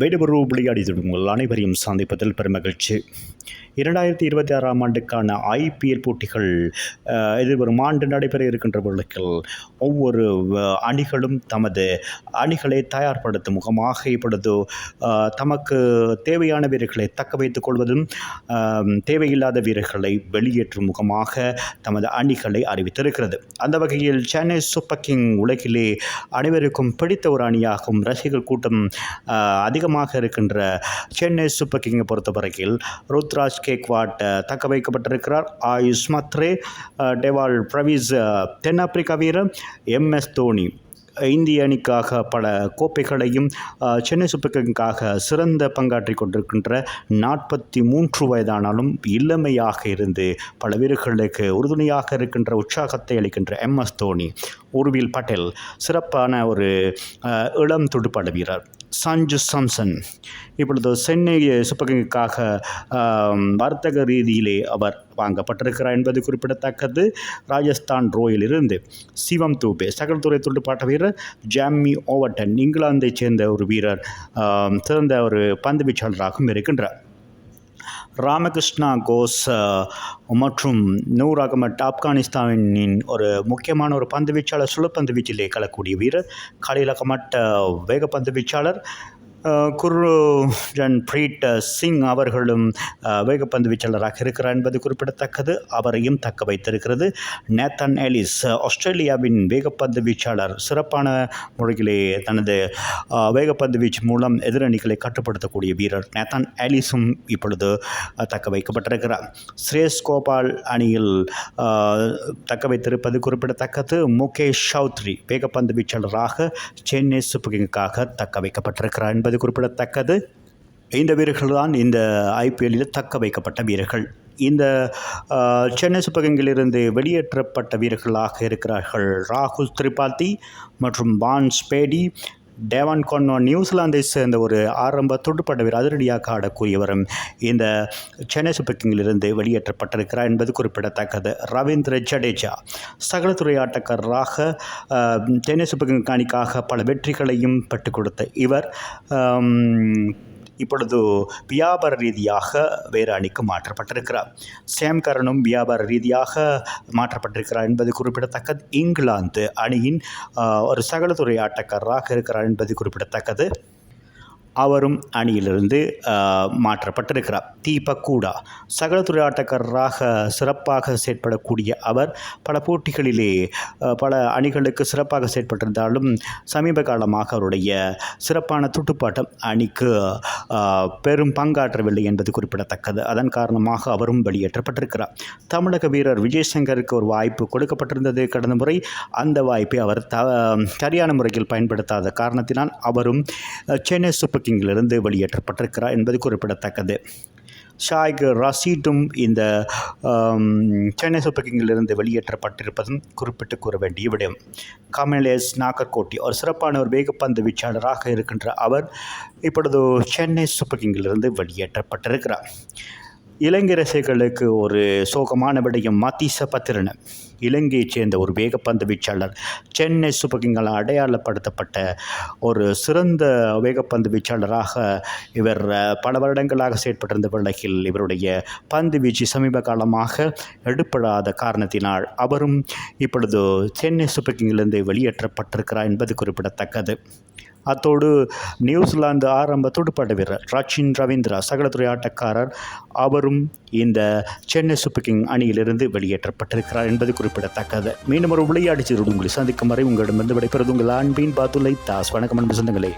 வேடுபரு விளையாடி அனைவரையும் சந்திப்பதில் பெருமகிழ்ச்சி. இரண்டாயிரத்தி இருபத்தி ஆறாம் ஆண்டுக்கான ஐபிஎல் போட்டிகள் எதிர்வரும் ஆண்டு நடைபெற இருக்கின்ற வேளையில் ஒவ்வொரு அணிகளும் தமது அணிகளை தயார்படுத்தும் முகமாக இப்பொழுது தமக்கு தேவையான வீரர்களை தக்க வைத்துக் கொள்வதும் தேவையில்லாத வீரர்களை வெளியேற்றும் முகமாக தமது அணிகளை அறிவித்திருக்கிறது. அந்த வகையில் சென்னை சூப்பர் கிங் உலகிலே அனைவருக்கும் பிடித்த ஒரு அணியாகும் ரசிகர் கூட்டம் அதிக அதிகமாக இருக்கின்ற சென்னை சூப்பர் கிங்கை பொறுத்தவரையில் ருத்ராஜ் கேக்வாட் தக்க வைக்கப்பட்டிருக்கிறார். ஆயுஷ் மத்ரே டெவால் பிரவீஸ் தென்னாப்பிரிக்கா வீரர் எம்எஸ் தோனி. இந்திய அணிக்காக பல கோப்பைகளையும் சென்னை சூப்பர் கிங்காக சிறந்த பங்காற்றி கொண்டிருக்கின்ற நாற்பத்தி மூன்று வயதானாலும் இளமையாக இருந்து பல வீரர்களுக்கு உறுதுணையாக இருக்கின்ற உற்சாகத்தை அளிக்கின்ற எம்எஸ் தோனி உருவில் பட்டேல் சிறப்பான ஒரு இளம் துடுப்பாட வீரர். சாஞ்சு சாம்சன் இப்பொழுது சென்னை சூப்பர் கிங்குக்காக வர்த்தக ரீதியிலே அவர் வாங்கப்பட்டிருக்கிறார் என்பது குறிப்பிடத்தக்கது. ராஜஸ்தான் ரோயிலிருந்து சிவம் தூபே சகல்துறை துடுப்பாட்ட வீரர் ஜாம்மி ஓவர்டன் இங்கிலாந்தைச் சேர்ந்த ஒரு வீரர் சிறந்த ஒரு பந்து வீச்சாளராகவும் இருக்கின்றார். ராமகிருஷ்ணா கோஸ் மற்றும் நூர் அகமட் ஆப்கானிஸ்தானின் ஒரு முக்கியமான ஒரு பந்து வீச்சாளர் சுழப்பந்து வீச்சிலே கலக்கூடிய வீரர் கலீல் அகமட் வேகப்பந்து வீச்சாளர் குரு ஜன் பிரீட் சிங் அவர்களும் வேகப்பந்து வீச்சாளராக இருக்கிறார் என்பது குறிப்பிடத்தக்கது. அவரையும் தக்க வைத்திருக்கிறது. நேத்தன் எலிஸ் ஆஸ்திரேலியாவின் வேகப்பந்து வீச்சாளர் சிறப்பான முறையிலே தனது வேகப்பந்து வீச்சு மூலம் எதிரணிகளை கட்டுப்படுத்தக்கூடிய வீரர் நேத்தன் எலிஸும் இப்பொழுது தக்க வைக்கப்பட்டிருக்கிறார். ஸ்ரேஸ் கோபால் அணியில் தக்க வைத்திருப்பது குறிப்பிடத்தக்கது. முகேஷ் சௌத்ரி வேகப்பந்து வீச்சாளராக சென்னை சூப்பர் கிங்குக்காக தக்க வைக்கப்பட்டிருக்கிறார் என்பது குறிப்பிடத்தக்கது. இந்த வீரர்கள் தான் இந்த ஐபிஎல்லில் தக்க வைக்கப்பட்ட வீரர்கள். இந்த சென்னை சூப்பர் கிங்கிலிருந்து வெளியேற்றப்பட்ட வீரர்களாக இருக்கிறார்கள் ராகுல் திரிபாதி மற்றும் பான் ஸ்பேடி டேவான் கொன்னோ நியூசிலாந்தை சேர்ந்த ஒரு ஆரம்ப துடுப்பாட்ட வீரர் அதிரடியாக ஆடக்கூடியவரும் இந்த சென்னை சூப்பர் கிங்கிலிருந்து வெளியேற்றப்பட்டிருக்கிறார் என்பது குறிப்பிடத்தக்கது. ரவீந்திர ஜடேஜா சகலத்துறை ஆட்டக்காரராக சென்னை சூப்பர் கிங் அணிக்காக பல வெற்றிகளையும் பெற்றுக் கொடுத்த இவர் இப்பொழுது வியாபார ரீதியாக வேறு அணிக்கு மாற்றப்பட்டிருக்கிறார். சேம் கரனும் வியாபார ரீதியாக மாற்றப்பட்டிருக்கிறார் என்பது குறிப்பிடத்தக்கது. இங்கிலாந்து அணியின் ஒரு சகலத்துறை ஆட்டக்காரராக இருக்கிறார் என்பது குறிப்பிடத்தக்கது. அவரும் அணியிலிருந்து மாற்றப்பட்டிருக்கிறார். தீபக் கூடா சகல ஆட்டக்காரராக சிறப்பாக செயற்படக்கூடிய அவர் பல போட்டிகளிலே பல அணிகளுக்கு சிறப்பாக செயற்பட்டிருந்தாலும் சமீப காலமாக அவருடைய சிறப்பான துட்டுப்பாட்டம் அணிக்கு பெரும் பங்காற்றவில்லை என்பது குறிப்பிடத்தக்கது. அதன் காரணமாக அவரும் வெளியேற்றப்பட்டிருக்கிறார். தமிழக வீரர் விஜய் சங்கருக்கு ஒரு வாய்ப்பு கொடுக்கப்பட்டிருந்தது கடந்த முறை. அந்த வாய்ப்பை அவர் த சரியான முறையில் பயன்படுத்தாத காரணத்தினால் அவரும் சென்னை சூப்பர் கிங்கிலிருந்து வெளியேற்றப்பட்டிருக்கிறார் என்பது குறிப்பிடத்தக்கது. ஷாய்க் ரசீட்டும் இந்த சென்னை சூப்பர் கிங்கிலிருந்து வெளியேற்றப்பட்டிருப்பதும் குறிப்பிட்டு கூற வேண்டிய விடயம். கமலேஷ் நாகர்கோட்டி ஒரு சிறப்பான ஒரு வேகப்பந்து வீச்சாளராக இருக்கின்ற அவர் இப்பொழுது சென்னை சூப்பர் கிங்கிலிருந்து வெளியேற்றப்பட்டிருக்கிறார். இளைஞரசைகளுக்கு ஒரு சோகமான விடயம் மத்தீச பத்திரன் இலங்கையைச் சேர்ந்த ஒரு வேகப்பந்து வீச்சாளர் சென்னை சூப்பர் கிங்கால் அடையாளப்படுத்தப்பட்ட ஒரு சிறந்த வேகப்பந்து வீச்சாளராக இவர் பல வருடங்களாக செயற்பட்டிருந்த வேளையில் இவருடைய பந்து வீச்சு சமீப காலமாக எடுப்படாத காரணத்தினால் அவரும் இப்பொழுது சென்னை சூப்பர் கிங்கிலிருந்து வெளியேற்றப்பட்டிருக்கிறார் என்பது குறிப்பிடத்தக்கது. அத்தோடு நியூசிலாந்து ஆரம்ப துடுப்பாட்ட வீரர் ரச்சின் ரவீந்திரா சகலத்துறை ஆட்டக்காரர் அவரும் இந்த சென்னை சூப்பர் கிங் அணியிலிருந்து வெளியேற்றப்பட்டிருக்கிறார் என்பது குறிப்பிடத்தக்கது. மீண்டும் ஒரு விளையாட்டு உங்களை சந்திக்கும் வரை உங்களிடமிருந்து விடைபெறுவது உங்கள் அன்பின் பாத்துலை தாஸ். வணக்கம் அன்பு சொந்தங்களே.